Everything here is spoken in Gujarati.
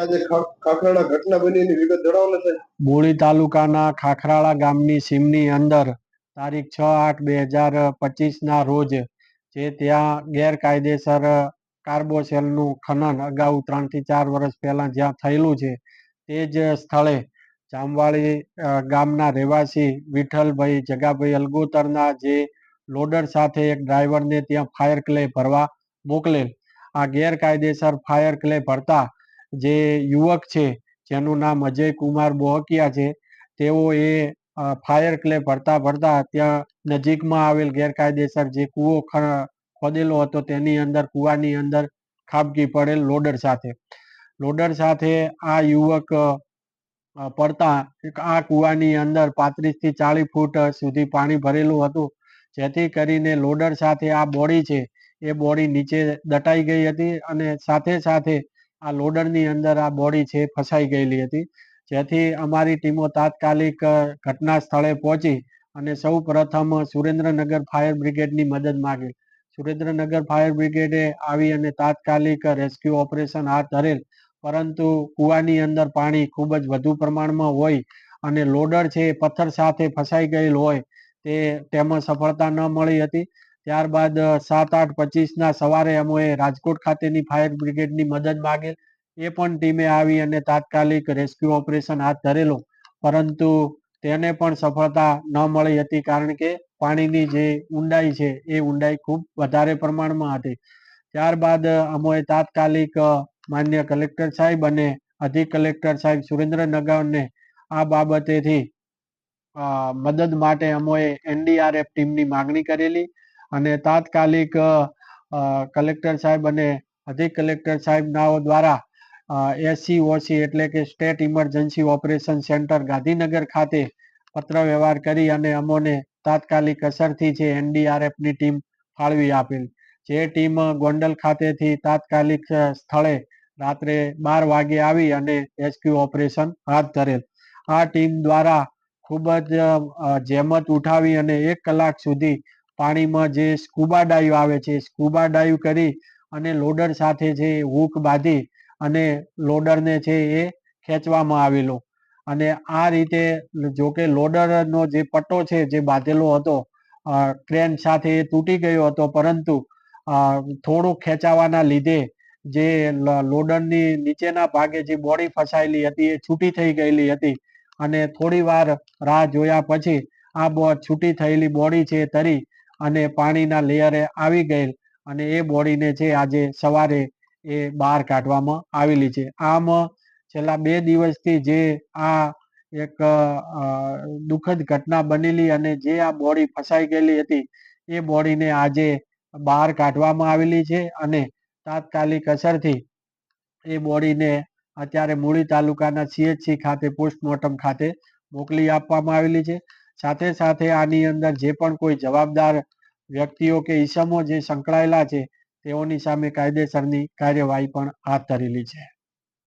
આજે તાલુકાના ખાખરાળા ગામની સીમની અંદર તારીખ છ આઠ બે હજાર પચીસના રોજ જે ત્યાં ગેરકાયદેસર કાર્બોસેલનું ખનન અગાઉ ત્રણથી ચાર વર્ષ પહેલાં જ્યાં થયેલું છે, તે જ સ્થળે જામવાળી ગામના રહેવાસી વિઠ્ઠલભાઈ જગાભાઈ અલગોતરના જે લોડર સાથે એક ડ્રાઈવરને ત્યાં ફાયર ક્લે ભરવા મોકલેલ. આ ગેરકાયદેસર ફાયર ક્લે ભરતા જે યુવક છે, જેનું નામ અજય કુમાર બોહકિયા છે, તેઓ એ ફાયર ક્લે ભરતા ભરતા ત્યાં નજીકમાં આવેલ ગેરકાયદેસર જે કૂવો ખોદેલો હતો તેની અંદર, કૂવાની અંદર ખાબકી પડેલ લોડર સાથે. લોડર સાથે આ યુવક પડતા આ કૂવાની અંદર પાંત્રીસથી ચાલીસ ફૂટ સુધી પાણી ભરેલું હતું, જેથી કરીને લોડર સાથે આ બોડી છે, એ બોડી નીચે દટાઈ ગઈ હતી અને સાથે સાથે આ લોડરની અંદર આ બોડી છે ફસાઈ ગયેલી હતી. જેથી અમારી ટીમો તાત્કાલિક ઘટના સ્થળે પહોંચી અને સૌ પ્રથમ સુરેન્દ્રનગર ફાયર બ્રિગેડની મદદ માગી. સુરેન્દ્રનગર ફાયર બ્રિગેડે આવી અને તાત્કાલિક રેસ્ક્યુ ઓપરેશન હાથ ધરેલ. પરંતુ કૂવાની અંદર પાણી ખૂબ જ વધુ પ્રમાણમાં હોય અને લોડર છે એ પથ્થર સાથે ફસાઈ ગયેલ હોય તે તેમાં સફળતા ન મળી હતી. ત્યારબાદ સાત આઠ પચીસના સવારે અમોએ રાજકોટ ખાતેની ફાયર બ્રિગેડની મદદ માગેલ. એ પણ ટીમે આવી અને તાત્કાલિક રેસ્ક્યુ ઓપરેશન હાથ ધરેલું. પરંતુ તેને પણ સફળતા ન મળી હતી કારણ કે પાણીની જે ઊંડાઈ છે, એ ઊંડાઈ ખૂબ વધારે પ્રમાણમાં હતી. ત્યારબાદ અમોએ તાત્કાલિક માન્ય કલેક્ટર સાહેબ અને અધિક કલેક્ટર સાહેબ સુરેન્દ્રનગરને આ બાબતેથી મદદ માટે અમોએ એનડીઆરએફ ટીમની માગણી કરેલી. અને તાત્કાલિક કલેક્ટર સાહેબ અને અધિક કલેક્ટર સાહેબ નાઓ દ્વારા એસસીઓસી એટલે કે state emergency operation centre Gandhinagar ખાતે પત્ર વ્યવહાર કરી અને અમોને તાત્કાલિક અસરથી જે એનડીઆરએફની ટીમ ફાળવી આપેલ. જે ટીમ ગોંડલ ખાતેથી તાત્કાલિક સ્થળે રાત્રે બાર વાગે આવી અને એસક્યુ ઓપરેશન હાથ ધરેલ. આ ટીમ દ્વારા ખૂબ જ જેમત ઉઠાવી અને એક કલાક સુધી પાણીમાં જે સ્કુબા ડાઈવ આવે છે સ્કુબા ડાઈવ કરી અને લોડર સાથે જે હૂક બાંધી અને લોડરને છે એ ખેંચવામાં આવેલો. અને આ રીતે જોકે લોડરનો જે પટ્ટો છે, જે બાંધેલો હતો ક્રેન સાથે એ તૂટી ગયો હતો, પરંતુ થોડું ખેંચાવાના લીધે જે લોડરની નીચેના ભાગે જે બોડી ફસાયેલી હતી એ છૂટી થઈ ગયેલી હતી. અને થોડી વાર રાહ જોયા પછી આ છૂટી થયેલી બોડી છે તરી અને પાણીના લેયરે આવી ગયેલ અને એ બોડીને છે આજે સવારે એ બહાર કાઢવામાં આવેલી છે. આમ છેલ્લા બે દિવસથી જે આ એક દુઃખદ ઘટના બનેલી અને જે આ બોડી ફસાઈ ગયેલી હતી, એ બોડીને આજે બહાર કાઢવામાં આવેલી છે અને તાત્કાલિક અસરથી એ બોડીને અત્યારે મૂળી તાલુકાના સીએચસી ખાતે પોસ્ટમોર્ટમ ખાતે મોકલી આપવામાં આવેલી છે. સાથે સાથે આની અંદર જે પણ કોઈ જવાબદાર વ્યક્તિઓ કે ઈસમો જે સંકળાયેલા છે, તેઓની સામે કાયદેસરની કાર્યવાહી પણ હાથ ધરેલી છે.